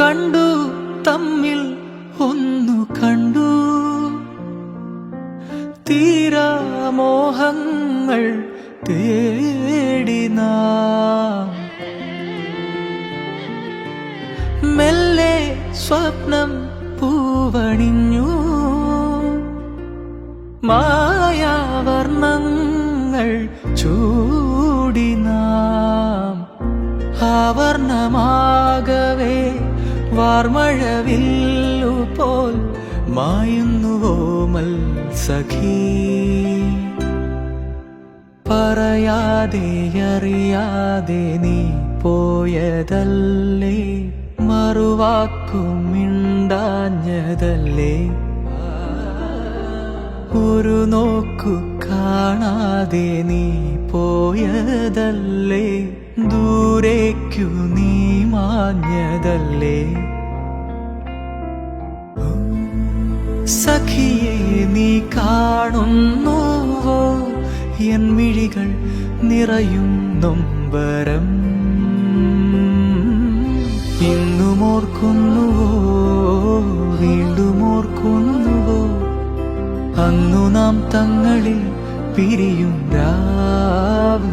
കണ്ടു തമ്മിൽ ഒന്നു കണ്ടു. തീരാമോഹങ്ങൾ തേടി മെല്ലെ സ്വപ്നം പൂവണിഞ്ഞു. മായാവർണങ്ങൾ ചൂടി നാം. ആവർണമാകവേ വാർമഴവില്ലു പോൽ മായുന്നുവോ മൽ സഖീ പറയാതെ അറിയാതെ നീ പോയതല്ലേ? മറുവാക്കും മിണ്ടാഞ്ഞതല്ലേ? ഒരു നോക്കു കാണാതെ നീ പോയതല്ലേ? ദൂരേക്കു നീ മാഞ്ഞതല്ലേ സഖിയെ നീ കാണുന്നുവോ? എൻ മിഴികൾ നിറയും നൊമ്പരം. ഇന്നും ഓർക്കുന്നുവോ വീണ്ടും ഓർക്കുന്നുവോ അന്നു നാം തങ്ങളിൽ പിരിയും രാവ്.